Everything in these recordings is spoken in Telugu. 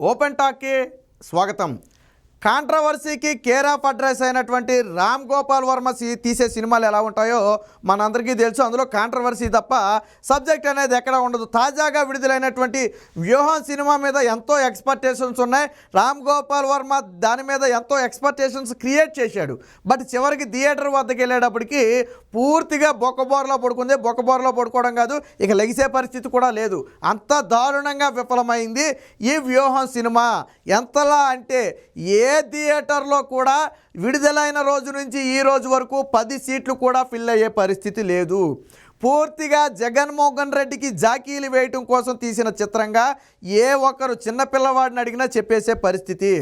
ఓపెన్ టాక్కి స్వాగతం. కాంట్రవర్సీకి కేర్ ఆఫ్ అడ్రస్ అయినటువంటి రామ్ గోపాల్ వర్మ సి- తీసే సినిమాలు ఎలా ఉంటాయో మనందరికీ తెలుసు. అందులో కాంట్రవర్సీ తప్ప సబ్జెక్ట్ అనేది ఎక్కడ ఉండదు. తాజాగా విడుదలైనటువంటి వ్యూహం సినిమా మీద ఎంతో ఎక్స్పెక్టేషన్స్ ఉన్నాయి. రామ్ గోపాల్ వర్మ దాని మీద ఎంతో ఎక్స్పెక్టేషన్స్ క్రియేట్ చేశాడు. బట్ చివరికి థియేటర్ వద్దకు వెళ్ళేటప్పటికి పూర్తిగా బొక్కబోరలో పడుకుంది. బొక్కబోరలో పడుకోవడం కాదు ఇక లెగిసే పరిస్థితి కూడా లేదు. అంత దారుణంగా విఫలమైంది ఈ వ్యూహం సినిమా. ఎంతలా అంటే ఏ థియేటర్లో కూడా విడుదలైన రోజు నుంచి ఈ రోజు వరకు పది సీట్లు కూడా ఫిల్ అయ్యే పరిస్థితి లేదు. పూర్తిగా జగన్మోహన్ రెడ్డికి జాకీలు వేయటం కోసం తీసిన చిత్రంగా ఏ ఒక్కరు చిన్నపిల్లవాడిని అడిగినా చెప్పేసే పరిస్థితి.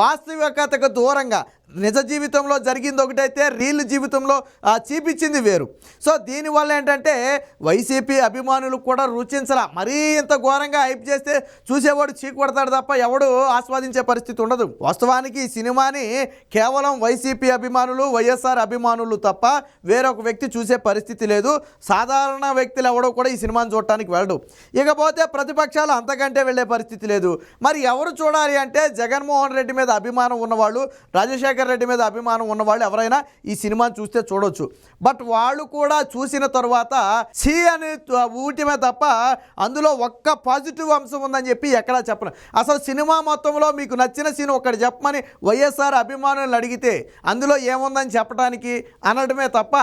వాస్తవికతకు దూరంగా నిజ జీవితంలో జరిగింది ఒకటైతే రీల్ జీవితంలో ఆ, చూపించింది వేరు. సో దీనివల్ల ఏంటంటే వైసీపీ అభిమానులు కూడా రుచించలా మరీ ఇంత ఘోరంగా హైప్ చేస్తే చూసేవాడు చీకపడతాడు తప్ప ఎవడు ఆస్వాదించే పరిస్థితి ఉండదు. వాస్తవానికి ఈ సినిమాని కేవలం వైసీపీ అభిమానులు వైఎస్ఆర్ అభిమానులు తప్ప వేరొక వ్యక్తి చూసే పరిస్థితి లేదు. సాధారణ సాధారణ వ్యక్తులు ఎవడో కూడా ఈ సినిమాను చూడటానికి వెళ్ళడు. ఇకపోతే ప్రతిపక్షాలు అంతకంటే వెళ్ళే పరిస్థితి లేదు. మరి ఎవరు చూడాలి అంటే జగన్మోహన్ రెడ్డి మీద అభిమానం ఉన్నవాళ్ళు రాజశేఖర్ రెడ్డి మీద అభిమానం ఉన్నవాళ్ళు ఎవరైనా ఈ సినిమాని చూస్తే చూడొచ్చు. బట్ వాళ్ళు కూడా చూసిన తర్వాత సి అని ఊటిమే తప్ప అందులో ఒక్క పాజిటివ్ అంశం ఉందని చెప్పి ఎక్కడా చెప్పను. అసలు సినిమా మొత్తంలో మీకు నచ్చిన సీన్ ఒకటి చెప్పమని వైఎస్ఆర్ అభిమానులను అడిగితే అందులో ఏముందని చెప్పడానికి అనడమే తప్ప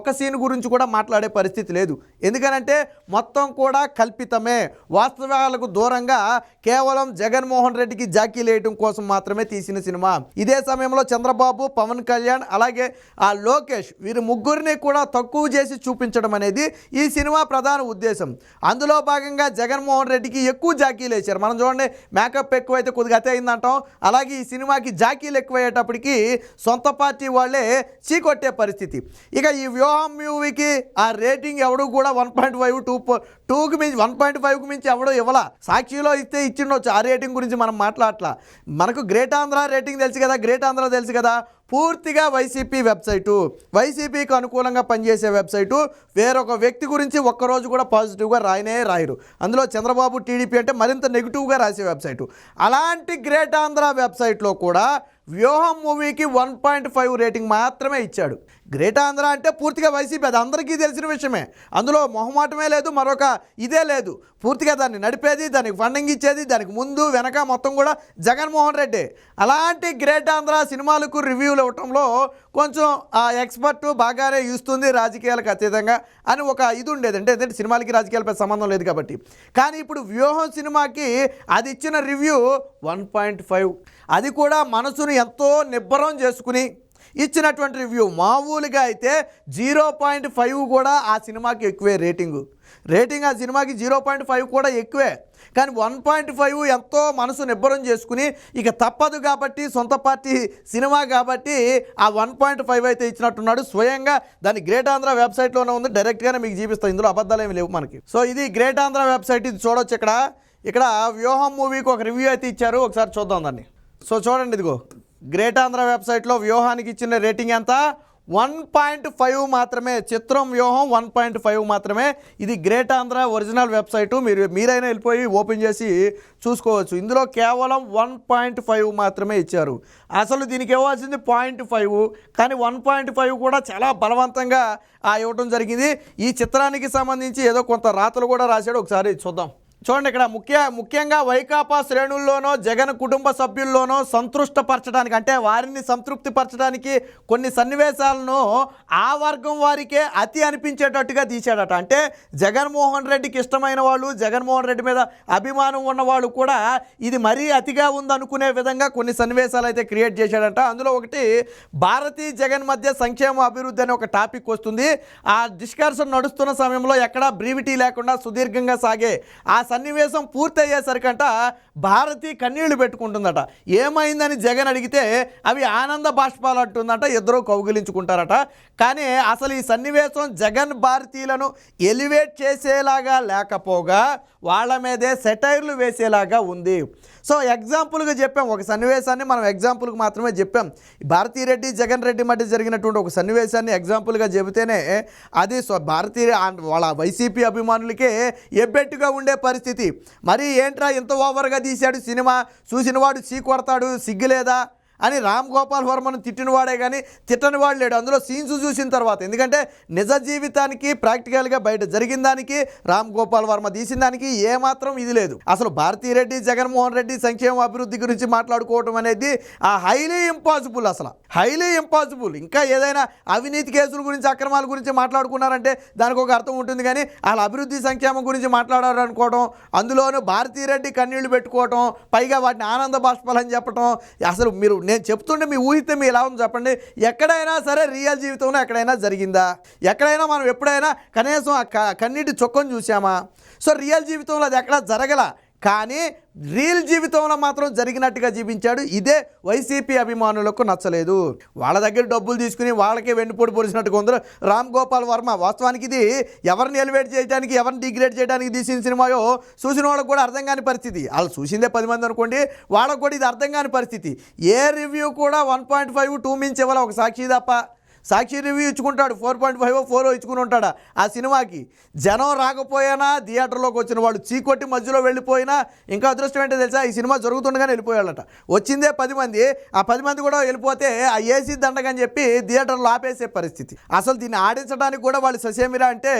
ఒక సీన్ గురించి కూడా మాట్లాడే పరిస్థితి లేదు. ఎందుకనంటే మొత్తం కూడా కల్పితమే. వాస్తవాలకు దూరంగా కేవలం జగన్మోహన్ రెడ్డికి జాకీ లేయటం కోసం మాత్రమే తీసిన సినిమా. ఇదే సమయంలో చంద్రబాబు పవన్ కళ్యాణ్ అలాగే ఆ లోకేష్ వీరి ముగ్గురిని కూడా తక్కువ చేసి చూపించడం అనేది ఈ సినిమా ప్రధాన ఉద్దేశం. అందులో భాగంగా జగన్మోహన్ రెడ్డికి ఎక్కువ జాకీలు వేశారు. మనం చూడండి మేకప్ ఎక్కువైతే కొద్దిగా అతే అయిందంటాం. అలాగే ఈ సినిమాకి జాకీలు ఎక్కువయ్యేటప్పటికి సొంత పార్టీ వాళ్ళే చీకొట్టే పరిస్థితి. ఇక ఈ వ్యూహం మూవీకి ఆ రేటింగ్ ఎవడు కూడా వన్ పాయింట్ ఫైవ్ టూ టూకి మించి వన్ పాయింట్ ఫైవ్కి మించి ఎవడో ఇవ్వాల. సాక్షిలో ఇస్తే ఇచ్చిండొచ్చు. ఆ రేటింగ్ గురించి మనం మాట్లాడట్లా. మనకు గ్రేట్ ఆంధ్ర రేటింగ్ తెలుసు కదా గ్రేట్ ఆంధ్ర తెలుసు కదా. పూర్తిగా వైసీపీ వెబ్సైటు. వైసీపీకి అనుకూలంగా పనిచేసే వెబ్సైటు. వేరొక వ్యక్తి గురించి ఒక్కరోజు కూడా పాజిటివ్గా రాయనే రాయరు. అందులో చంద్రబాబు టీడీపీ అంటే మరింత నెగిటివ్గా రాసే వెబ్సైటు. అలాంటి గ్రేట్ ఆంధ్ర వెబ్సైట్లో కూడా వ్యూహం మూవీకి వన్ పాయింట్ ఫైవ్ రేటింగ్ మాత్రమే ఇచ్చాడు. గ్రేట్ ఆంధ్ర అంటే పూర్తిగా వైసీపీ. అది అందరికీ తెలిసిన విషయమే. అందులో మొహమాటమే లేదు మరొక ఇదే లేదు. పూర్తిగా దాన్ని నడిపేది దానికి ఫండింగ్ ఇచ్చేది దానికి ముందు వెనక మొత్తం కూడా జగన్మోహన్ రెడ్డి. అలాంటి గ్రేట్ ఆంధ్ర సినిమాలకు రివ్యూలు ఇవ్వటంలో కొంచెం ఆ ఎక్స్పర్ట్ బాగానే ఇస్తుంది రాజకీయాలకు అతీతంగా అని ఒక ఇది ఉండేది. అంటే ఏంటంటే సినిమాలకి రాజకీయాలపై సంబంధం లేదు కాబట్టి. కానీ ఇప్పుడు వ్యూహం సినిమాకి అది ఇచ్చిన రివ్యూ వన్ పాయింట్ ఫైవ్ అది కూడా మనసును ఎంతో నిబ్బరం చేసుకుని ఇచ్చినటువంటి రివ్యూ మామూలుగా అయితే జీరో పాయింట్ ఫైవ్ కూడా ఆ సినిమాకి ఎక్కువే రేటింగు. రేటింగ్ ఆ సినిమాకి జీరో పాయింట్ ఫైవ్ కూడా ఎక్కువే. కానీ వన్ పాయింట్ ఫైవ్ ఎంతో మనసు నిబ్బరం చేసుకుని ఇక తప్పదు కాబట్టి సొంత పార్టీ సినిమా కాబట్టి ఆ వన్ పాయింట్ ఫైవ్ అయితే ఇచ్చినట్టున్నాడు. స్వయంగా దాని గ్రేట్ ఆంధ్ర వెబ్సైట్లోనే ఉంది. డైరెక్ట్గానే మీకు చూపిస్తాం. ఇందులో అబద్ధాలు ఏమి లేవు మనకి. సో ఇది గ్రేట్ ఆంధ్ర వెబ్సైట్. ఇది చూడొచ్చు ఇక్కడ. ఇక్కడ వ్యూహం మూవీకి ఒక రివ్యూ అయితే ఇచ్చారు. ఒకసారి చూద్దాం దాన్ని. సో చూడండి ఇదిగో. గ్రేట్ ఆంధ్ర వెబ్సైట్లో వ్యూహానికి ఇచ్చిన రేటింగ్ ఎంత? వన్ పాయింట్ ఫైవ్ మాత్రమే. చిత్రం వ్యూహం వన్ పాయింట్ ఫైవ్ మాత్రమే. ఇది గ్రేట్ ఆంధ్ర ఒరిజినల్ వెబ్సైటు. మీరు మీరైనా వెళ్ళిపోయి ఓపెన్ చేసి చూసుకోవచ్చు. ఇందులో కేవలం వన్ పాయింట్ ఫైవ్ మాత్రమే ఇచ్చారు. అసలు దీనికి ఇవ్వాల్సింది పాయింట్ ఫైవ్. కానీ వన్ పాయింట్ ఫైవ్ కూడా చాలా బలవంతంగా ఆ ఇవ్వడం జరిగింది. ఈ చిత్రానికి సంబంధించి ఏదో కొంత రాతలు కూడా రాశాడు. ఒకసారి చూద్దాం. చూడండి ఇక్కడ ముఖ్య ముఖ్యంగా వైకాపా శ్రేణుల్లోనో జగన్ కుటుంబ సభ్యుల్లోనో సంతృష్టపరచడానికి అంటే వారిని సంతృప్తిపరచడానికి కొన్ని సన్నివేశాలను ఆ వర్గం వారికే అతి అనిపించేటట్టుగా తీశాడట. అంటే జగన్మోహన్ రెడ్డికి ఇష్టమైన వాళ్ళు జగన్మోహన్ రెడ్డి మీద అభిమానం ఉన్నవాళ్ళు కూడా ఇది మరీ అతిగా ఉందనుకునే విధంగా కొన్ని సన్నివేశాలు అయితే క్రియేట్ చేశాడట. అందులో ఒకటి భారతీ జగన్ మధ్య సంక్షేమ అభివృద్ధి అనే ఒక టాపిక్ వస్తుంది. ఆ డిస్కర్షన్ నడుస్తున్న సమయంలో ఎక్కడా బ్రీవిటీ లేకుండా సుదీర్ఘంగా సాగే ఆ సన్నివేశం పూర్తయ్యేసరికంట భారతి కన్నీళ్ళు పెట్టుకుంటుందట. ఏమైందని జగన్ అడిగితే అవి ఆనంద బాష్పాలు అంటుందంట ఇద్దరు కౌగిలించుకుంటారట. కానీ అసలు ఈ సన్నివేశం జగన్ భారతీయులను ఎలివేట్ చేసేలాగా లేకపోగా వాళ్ళ మీదే సెటైర్లు వేసేలాగా ఉంది. సో ఎగ్జాంపుల్గా చెప్పాం ఒక సన్నివేశాన్ని మనం ఎగ్జాంపుల్కి మాత్రమే చెప్పాం. భారతీ రెడ్డి జగన్ రెడ్డి మధ్య జరిగినటువంటి ఒక సన్నివేశాన్ని ఎగ్జాంపుల్గా చెబితేనే అది సో భారతీయ వాళ్ళ వైసీపీ అభిమానులకే ఎబ్బెట్టుగా ఉండే పరిస్థితి మరి ఏంట్రా ఇంత ఓవర్గా తీశాడు సినిమా? చూసినవాడు చీ కొడతాడు సిగ్గులేదా? అని రామ్ గోపాల్ వర్మను తిట్టినవాడే కానీ తిట్టని వాడు లేడు. అందులో సీన్స్ చూసిన తర్వాత. ఎందుకంటే నిజ జీవితానికి ప్రాక్టికల్గా బయట జరిగిన దానికి రామ్ గోపాల్ వర్మ తీసిన దానికి ఏమాత్రం ఇది లేదు. అసలు భారతీరెడ్డి జగన్మోహన్ రెడ్డి సంక్షేమ అభివృద్ధి గురించి మాట్లాడుకోవటం అనేది ఆ హైలీ ఇంపాసిబుల్ అసలు. హైలీ ఇంపాసిబుల్ ఇంకా ఏదైనా అవినీతి కేసుల గురించి అక్రమాల గురించి మాట్లాడుకున్నారంటే దానికి ఒక అర్థం ఉంటుంది కానీ వాళ్ళ అభివృద్ధి సంక్షేమం గురించి మాట్లాడారనుకోవడం అందులోనూ భారతీరెడ్డి కన్నీళ్ళు పెట్టుకోవటం పైగా వాటిని ఆనంద బాష్పాలని చెప్పటం అసలు మీరు నేను చెప్తుంటే మీ ఊహితే మీ ఎలా ఉంది చెప్పండి. ఎక్కడైనా సరే రియల్ జీవితంలో ఎక్కడైనా జరిగిందా? ఎక్కడైనా మనం ఎప్పుడైనా కనీసం ఆ కన్నీటి చొక్కను చూసామా సో రియల్ జీవితంలో అది ఎక్కడా జరగల? కానీ రియల్ జీవితంలో మాత్రం జరిగినట్టుగా జీవించాడు. ఇదే వైసీపీ అభిమానులకు నచ్చలేదు. వాళ్ళ దగ్గర డబ్బులు తీసుకుని వాళ్ళకే వెన్నుపోటు పొడిచినట్టుగా ఉందరు రామ్ గోపాల్ వర్మ. వాస్తవానికి ఇది ఎవరిని ఎలివేట్ చేయడానికి ఎవరిని డిగ్రేడ్ చేయడానికి తీసిన సినిమాయో చూసిన వాళ్ళకి కూడా అర్థం కాని పరిస్థితి. వాళ్ళు చూసిందే పది మంది అనుకోండి వాళ్ళకు కూడా ఇది అర్థం కాని పరిస్థితి. ఏ రివ్యూ కూడా వన్ పాయింట్ ఫైవ్ టూ మించి ఇవ్వాలి ఒక సాక్షి తప్ప. సాక్షి రివ్యూ ఇచ్చుకుంటాడు. ఫోర్ పాయింట్ ఫైవ్ ఫోర్ ఇచ్చుకుని ఉంటాడు ఆ సినిమాకి? జనం రాకపోయినా థియేటర్లోకి వచ్చిన వాళ్ళు చీకొట్టి మధ్యలో వెళ్ళిపోయినా ఇంకా అదృష్టం ఏంటో తెలుసా? ఈ సినిమా జరుగుతుండగానే వెళ్ళిపోయాడట వచ్చిందే పది మంది. ఆ పది మంది కూడా వెళ్ళిపోతే ఆ ఏసీ దండగని చెప్పి థియేటర్లో ఆపేసే పరిస్థితి. అసలు దీన్ని ఆడించడానికి కూడా వాళ్ళు ససేమిరా అంటే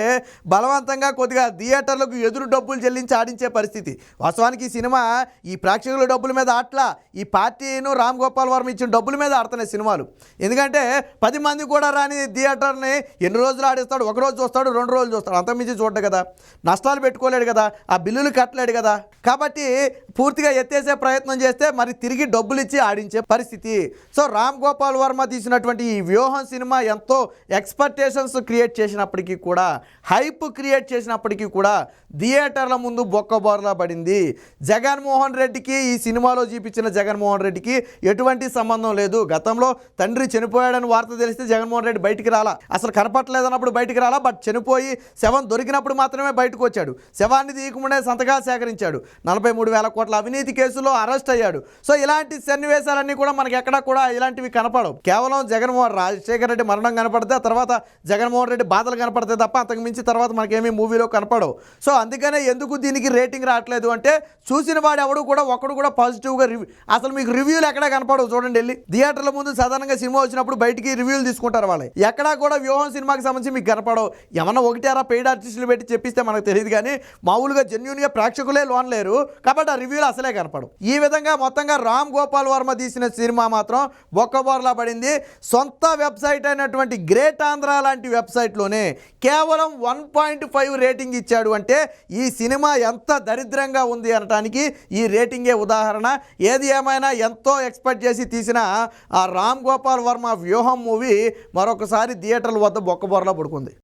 బలవంతంగా కొద్దిగా థియేటర్లకు ఎదురు డబ్బులు చెల్లించి ఆడించే పరిస్థితి. వాస్తవానికి ఈ సినిమా ఈ ప్రేక్షకుల డబ్బుల మీద ఆటలా. ఈ పార్టీను రామ్ గోపాల్ వర్మ ఇచ్చిన డబ్బుల మీద ఆడుతున్నాయి సినిమాలు. ఎందుకంటే పది మంది కూడా రాని థియేటర్ని ఎన్ని రోజులు ఆడిస్తాడు? ఒక రోజు చూస్తాడు రెండు రోజులు చూస్తాడు. అంతకుమించి చూడడు కదా. నష్టాలు పెట్టుకోలేడు కదా. ఆ బిల్లులు కట్టలేడు కదా. కాబట్టి పూర్తిగా ఎత్తేసే ప్రయత్నం చేస్తే మరి తిరిగి డబ్బులు ఇచ్చి ఆడించే పరిస్థితి. సో రామ్ గోపాల్ వర్మ తీసినటువంటి ఈ వ్యూహం సినిమా ఎంతో ఎక్స్పెక్టేషన్స్ క్రియేట్ చేసినప్పటికీ కూడా హైప్ క్రియేట్ చేసినప్పటికీ కూడా థియేటర్ల ముందు బొక్కబోర్లా పడింది. జగన్మోహన్ రెడ్డికి ఈ సినిమాలో చూపించిన జగన్మోహన్ రెడ్డికి ఎటువంటి సంబంధం లేదు. గతంలో తండ్రి చనిపోయాడని వార్త తెలిస్తే జగన్మోహన్ రెడ్డి బయటికి రాలా. అసలు కనపట్లేదన్నప్పుడు బయటికి రాలా బట్ చనిపోయి శవం దొరికినప్పుడు మాత్రమే బయటకు వచ్చాడు. శవాన్ని తీయకుండా సంతకాలు సేకరించాడు. నలభై మూడు వేల పట్ల అవినీతి కేసులో అరెస్ట్ అయ్యాడు. సో ఇలాంటి సన్నివేశాలన్నీ కూడా మనకి ఎక్కడా కూడా ఇలాంటివి కనపడవు. కేవలం జగన్మోహన్ రాజశేఖర రెడ్డి మరణం కనపడితే తర్వాత జగన్మోహన్ రెడ్డి బాధలు కనపడతాయి తప్ప అంతకు మించి తర్వాత మనకేమీ మూవీలో కనపడవు. సో అందుకనే ఎందుకు దీనికి రేటింగ్ రావట్లేదు అంటే చూసిన వాడు ఎవడు కూడా ఒకడు కూడా పాజిటివ్గా రివ్యూ అసలు మీకు రివ్యూలు ఎక్కడా కనపడవు చూడండి వెళ్ళి. థియేటర్ల ముందు సాధారణంగా సినిమా వచ్చినప్పుడు బయటికి రివ్యూలు తీసుకుంటారు వాళ్ళు. ఎక్కడా కూడా వ్యూహం సినిమాకి సంబంధించి మీకు కనపడవు. ఏమన్నా ఒకటారా పెయిడ్ ఆర్టిస్టులు పెట్టి చెప్పిస్తే మనకు తెలియదు కానీ మామూలుగా జెన్యున్గా ప్రేక్షకులే లోన్ లేరు. కాబట్టి ఆ రివ్యూలు అసలే కనపడవు ఈ విధంగా మొత్తంగా రామ్ గోపాల్ వర్మ తీసిన సినిమా మాత్రం బొక్కబోర్లా పడింది. సొంత వెబ్సైట్ అయినటువంటి గ్రేట్ ఆంధ్ర లాంటి వెబ్సైట్లోనే కేవలం వన్ పాయింట్ ఫైవ్ రేటింగ్ ఇచ్చాడు అంటే ఈ సినిమా ఎంత దరిద్రంగా ఉంది అనటానికి ఈ రేటింగే ఉదాహరణ. ఏది ఏమైనా ఎంతో ఎక్స్పెక్ట్ చేసి తీసిన ఆ రామ్ గోపాల్ వర్మ వ్యూహం మూవీ మరొకసారి థియేటర్ల వద్ద బొక్కబోర్లా పడుకుంది.